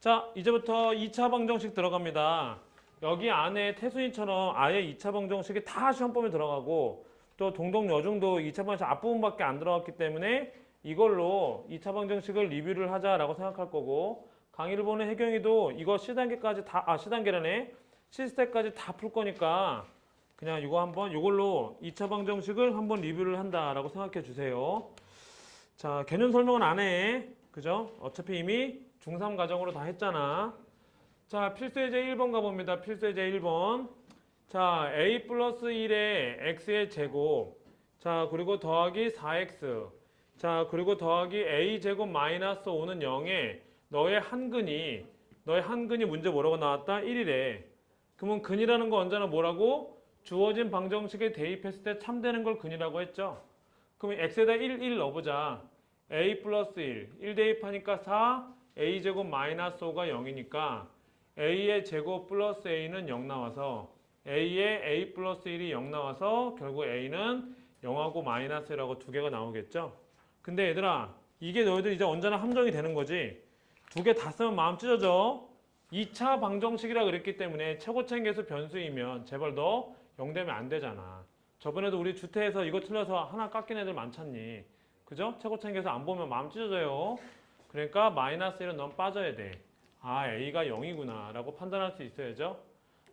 자, 이제부터 2차 방정식 들어갑니다. 여기 안에 태순이처럼 아예 2차 방정식이 다 시험범위 들어가고 또 동동 여중도 2차 방정식 앞부분밖에 안 들어갔기 때문에 이걸로 2차 방정식을 리뷰를 하자라고 생각할 거고 강의를 보는 혜경이도 이거 C단계까지 다, 아, C단계라네. C스택까지 다 풀 거니까 그냥 이거 한번 이걸로 2차 방정식을 한번 리뷰를 한다라고 생각해 주세요. 자, 개념 설명은 안 해. 그죠? 어차피 이미 중3 과정으로 다 했잖아. 자, 필수예제 1번 가봅니다. 필수예제 1번. 자, a 플러스 1에 x의 제곱. 자, 그리고 더하기 4x. 자, 그리고 더하기 a 제곱 마이너스 5는 0에 너의 한근이, 너의 한근이 문제 뭐라고 나왔다? 1이래. 그러면 근이라는 거 언제나 뭐라고? 주어진 방정식에 대입했을 때 참되는 걸 근이라고 했죠. 그러면 x에다 1, 1 넣어보자. a 플러스 1, 1 대입하니까 4, a 제곱 마이너스 5가 0이니까 a의 제곱 플러스 a는 0 나와서 a의 a 플러스 1이 0 나와서 결국 a는 0하고 마이너스 1하고 두 개가 나오겠죠. 근데 얘들아 이게 너희들 이제 언제나 함정이 되는 거지. 두 개 다 쓰면 마음 찢어져. 2차 방정식이라 그랬기 때문에 최고차인 계수 변수이면 제발 너 0 되면 안 되잖아. 저번에도 우리 주태에서 이거 틀려서 하나 깎인 애들 많잖니. 그죠? 최고차인 계수 안 보면 마음 찢어져요. 그러니까 마이너스 1은 넌 빠져야 돼. 아, A가 0이구나 라고 판단할 수 있어야죠.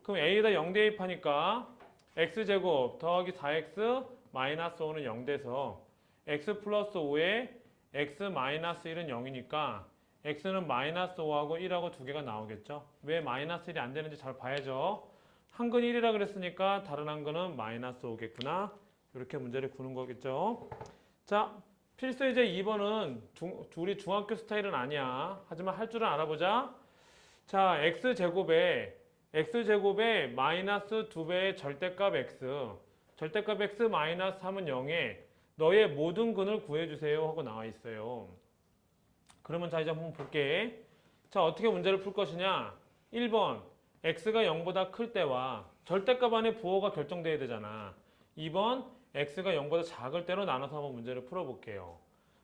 그럼 A에다 0 대입하니까 X제곱 더하기 4X 마이너스 5는 0 돼서 X 플러스 5에 X 마이너스 1은 0이니까 X는 마이너스 5하고 1하고 두 개가 나오겠죠. 왜 마이너스 1이 안 되는지 잘 봐야죠. 한 근 1이라 그랬으니까 다른 한 근은 마이너스 5겠구나. 이렇게 문제를 구는 거겠죠. 자, 필수예제 2번은 중, 우리 중학교 스타일은 아니야. 하지만 할 줄은 알아보자. 자, x제곱에 x제곱에 마이너스 2배의 절대값 x 절대값 x 마이너스 3은 0에 너의 모든 근을 구해주세요 하고 나와 있어요. 그러면 자 이제 한번 볼게. 자 어떻게 문제를 풀 것이냐? 1번 x가 0보다 클 때와 절대값 안에 부호가 결정돼야 되잖아. 2번 x가 0보다 작을 때로 나눠서 한번 문제를 풀어볼게요.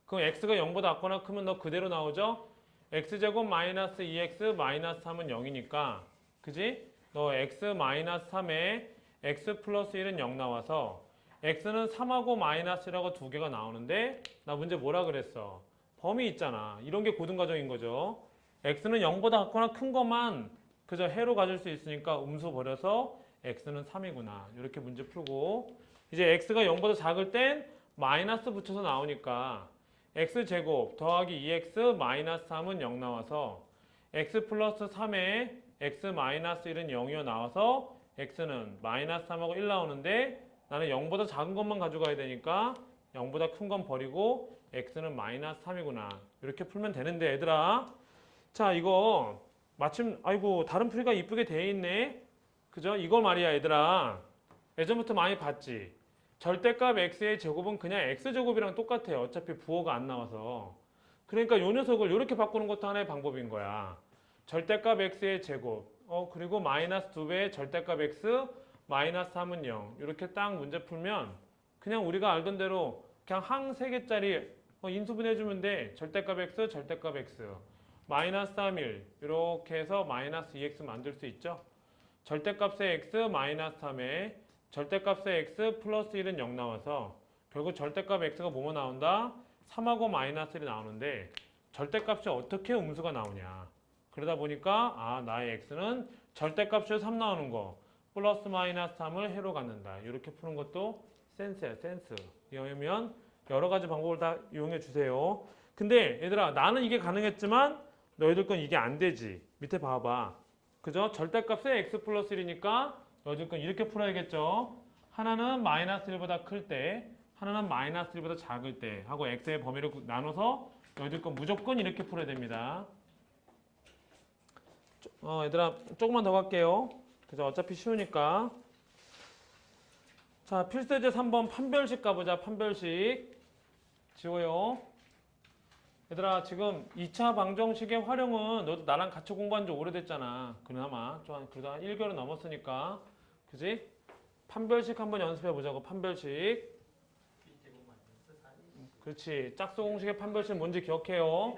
그럼 x가 0보다 작거나 크면 너 그대로 나오죠? x제곱 마이너스 2x 마이너스 3은 0이니까 그지? 너 x 마이너스 3에 x 플러스 1은 0 나와서 x는 3하고 마이너스 1하고 두 개가 나오는데 나 문제 뭐라 그랬어? 범위 있잖아. 이런 게 고등과정인 거죠. x는 0보다 작거나 큰 것만 그저 해로 가질 수 있으니까 음수 버려서 x는 3이구나. 이렇게 문제 풀고 이제 x가 0보다 작을 땐 마이너스 붙여서 나오니까 x제곱 더하기 2x 마이너스 3은 0 나와서 x 플러스 3에 x 마이너스 1은 0이어 나와서 x는 마이너스 3하고 1 나오는데 나는 0보다 작은 것만 가져가야 되니까 0보다 큰 건 버리고 x는 마이너스 3이구나. 이렇게 풀면 되는데 얘들아. 자 이거 마침 아이고 다른 풀이가 이쁘게 돼 있네. 그죠? 이걸 말이야 얘들아. 예전부터 많이 봤지 절대값 x의 제곱은 그냥 x제곱이랑 똑같아요. 어차피 부호가 안 나와서. 그러니까 요 녀석을 이렇게 바꾸는 것도 하나의 방법인 거야. 절대값 x의 제곱. 어, 그리고 마이너스 2배의 절대값 x 마이너스 3은 0. 이렇게 딱 문제 풀면 그냥 우리가 알던 대로 그냥 항 3개짜리 어, 인수분해주면 돼. 절대값 x, 절대값 x. 마이너스 3, 1. 이렇게 해서 마이너스 2x 만들 수 있죠. 절대값의 x 마이너스 3에 절대값의 x 플러스 1은 0 나와서 결국 절대값 x가 뭐뭐 나온다? 3하고 마이너스 1이 나오는데 절대값이 어떻게 음수가 나오냐? 그러다 보니까 아 나의 x는 절대값이 3 나오는 거. 플러스 마이너스 3을 해로 갖는다. 이렇게 푸는 것도 센스야 센스. 이러면 여러 가지 방법을 다 이용해 주세요. 근데 얘들아 나는 이게 가능했지만 너희들 건 이게 안 되지. 밑에 봐봐. 그죠? 절대값의 x 플러스 1이니까 건 이렇게 풀어야겠죠. 하나는 마이너스 1보다 클 때, 하나는 마이너스 1보다 작을 때 하고 x의 범위를 나눠서 건 무조건 이렇게 풀어야 됩니다. 어, 얘들아 조금만 더 갈게요. 그죠? 어차피 쉬우니까. 자, 필수제 3번 판별식 가보자. 판별식. 지워요. 얘들아 지금 2차 방정식의 활용은 너도 나랑 같이 공부한 지 오래됐잖아. 그나마 좀 한- 그래도 한 1개월 넘었으니까. 그지? 판별식 한번 연습해 보자고. 판별식. 그렇지. 짝수 공식의 판별식 뭔지 기억해요.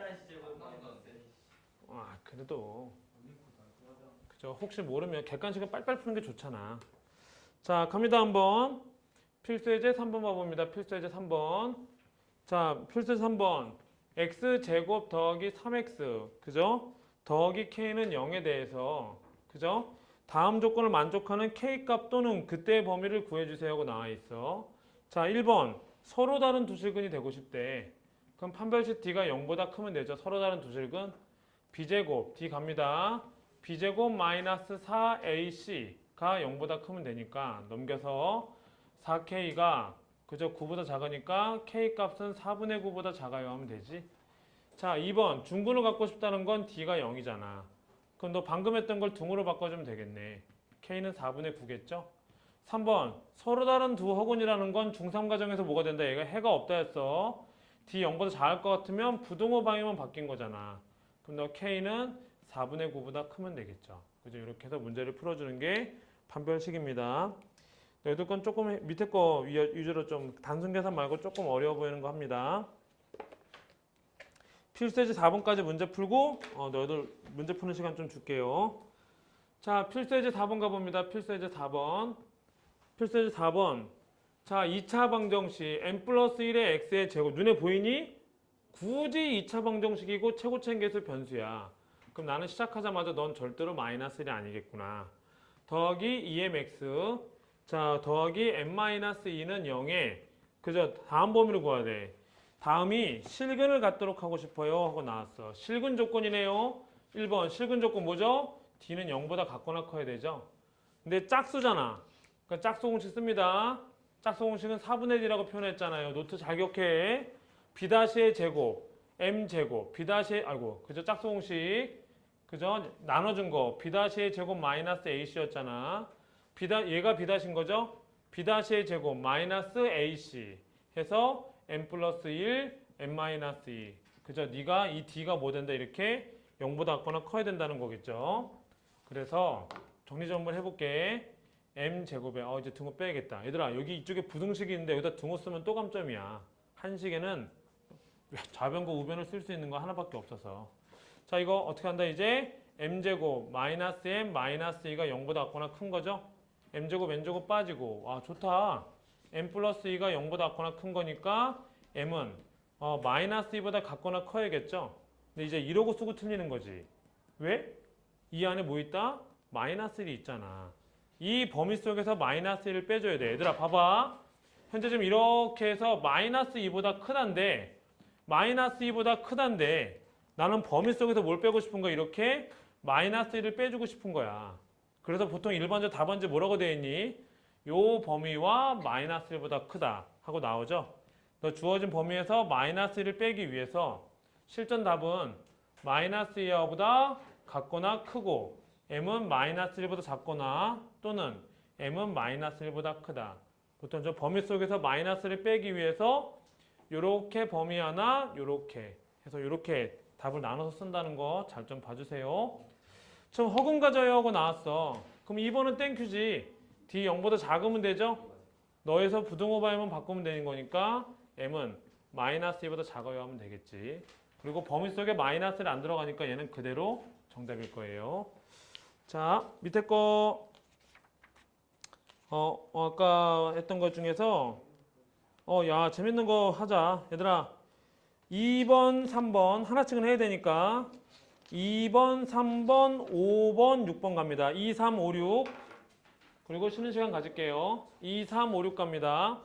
아, 그 그래도 그죠 혹시 모르면 객관식은 빨빨 푸는 게 좋잖아 자 갑니다 한번 필수예제 3번 봐봅니다 필수예제 3번 자 필수예제 3번 x제곱 더하기 3x 그죠 더하기 k는 0에 대해서 그죠 다음 조건을 만족하는 k값 또는 그때의 범위를 구해주세요고 나와 있어. 자 1번. 서로 다른 두 실근이 되고 싶대. 그럼 판별식 d가 0보다 크면 되죠. 서로 다른 두 실근. B제곱. D 갑니다. B제곱 마이너스 4ac가 0보다 크면 되니까 넘겨서 4k가 그저 9보다 작으니까 k 값은 4분의 9보다 작아요 하면 되지. 자 2번. 중근을 갖고 싶다는 건 d가 0이잖아 그럼 너 방금 했던 걸 등으로 바꿔주면 되겠네 k는 4분의 9겠죠 3번 서로 다른 두 허근이라는 건 중3 과정에서 뭐가 된다 얘가 해가 없다 했어 d 0보다 작을 것 같으면 부등호 방향만 바뀐 거잖아 그럼 너 k는 4분의 9보다 크면 되겠죠. 그죠? 이렇게 해서 문제를 풀어주는 게 판별식입니다. 여기도 건 조금 해- 밑에 거 위- 위주로 좀 단순 계산 말고 조금 어려워 보이는 거 합니다. 필수예제 4번까지 문제 풀고 어, 너희들 문제 푸는 시간 좀 줄게요. 자, 필수예제 4번 가봅니다. 필수예제 4번. 필수예제 4번. 자, 2차 방정식 n 플러스 1의 x의 제곱 눈에 보이니? 굳이 2차 방정식이고 최고차인 계수 변수야. 그럼 나는 시작하자마자 넌 절대로 마이너스 1이 아니겠구나. 더하기 2mx. 자, 더하기 n-2는 0에 그죠? 다음 범위를 구해야 돼. 다음이 실근을 갖도록 하고 싶어요 하고 나왔어. 실근 조건이네요. 1번 실근 조건 뭐죠? d는 0보다 같거나 커야 되죠. 근데 짝수잖아. 그러니까 짝수 공식 씁니다. 짝수 공식은 4분의 1이라고 표현했잖아요. 노트 잘 기억해. b-의 제곱, m 제곱, b-의 아이고 그죠 짝수 공식 그죠 나눠준 거 b-의 제곱 마이너스 ac였잖아. b 얘가 b-인 거죠? b-의 제곱 마이너스 ac 해서 m 플러스 1, m 마이너스 2 그죠? 네가 이 d가 뭐 된다 이렇게 0보다 같거나 커야 된다는 거겠죠. 그래서 정리 좀 한번 해볼게. m 제곱에 어 이제 등호 빼야겠다. 얘들아 여기 이쪽에 부등식이 있는데 여기다 등호 쓰면 또 감점이야. 한식에는 좌변과 우변을 쓸 수 있는 거 하나밖에 없어서. 자 이거 어떻게 한다 이제 m 제곱 마이너스 m 마이너스 2가 0보다 같거나 큰 거죠. m 제곱 n 제곱 빠지고 와 좋다. M 플러스 2가 0보다 같거나 큰 거니까 m은 어, 마이너스 2보다 같거나 커야겠죠. 근데 이제 이러고 쓰고 틀리는 거지. 왜? 이 안에 뭐 있다? 마이너스 1이 있잖아. 이 범위 속에서 마이너스 1을 빼줘야 돼. 얘들아 봐봐. 현재 지금 이렇게 해서 마이너스 2보다 크단데 마이너스 2보다 크단데 나는 범위 속에서 뭘 빼고 싶은 거야? 이렇게 마이너스 1을 빼주고 싶은 거야. 그래서 보통 일반적 답안지 뭐라고 되어 있니? 요 범위와 마이너스 1보다 크다 하고 나오죠. 너 주어진 범위에서 마이너스 1을 빼기 위해서 실전 답은 마이너스 2보다 같거나 크고 m은 마이너스 1보다 작거나 또는 m은 마이너스 1보다 크다. 보통 저 범위 속에서 마이너스를 빼기 위해서 요렇게 범위 하나 요렇게 해서 요렇게 답을 나눠서 쓴다는 거 잘 좀 봐주세요. 지금 허근 가져요 하고 나왔어. 그럼 2번은 땡큐지. D 0보다 작으면 되죠? 너에서 부등호 발만 바꾸면 되는 거니까 m은 마이너스 2보다 작아요 하면 되겠지. 그리고 범위 속에 마이너스를 안 들어가니까 얘는 그대로 정답일 거예요. 자, 밑에 거, 어, 어, 아까 했던 것 중에서, 어, 야, 재밌는 거 하자. 얘들아, 2번, 3번, 하나씩은 해야 되니까, 2번, 3번, 5번, 6번 갑니다. 2, 3, 5, 6. 그리고 쉬는 시간 가질게요. 2, 3, 5, 6 갑니다.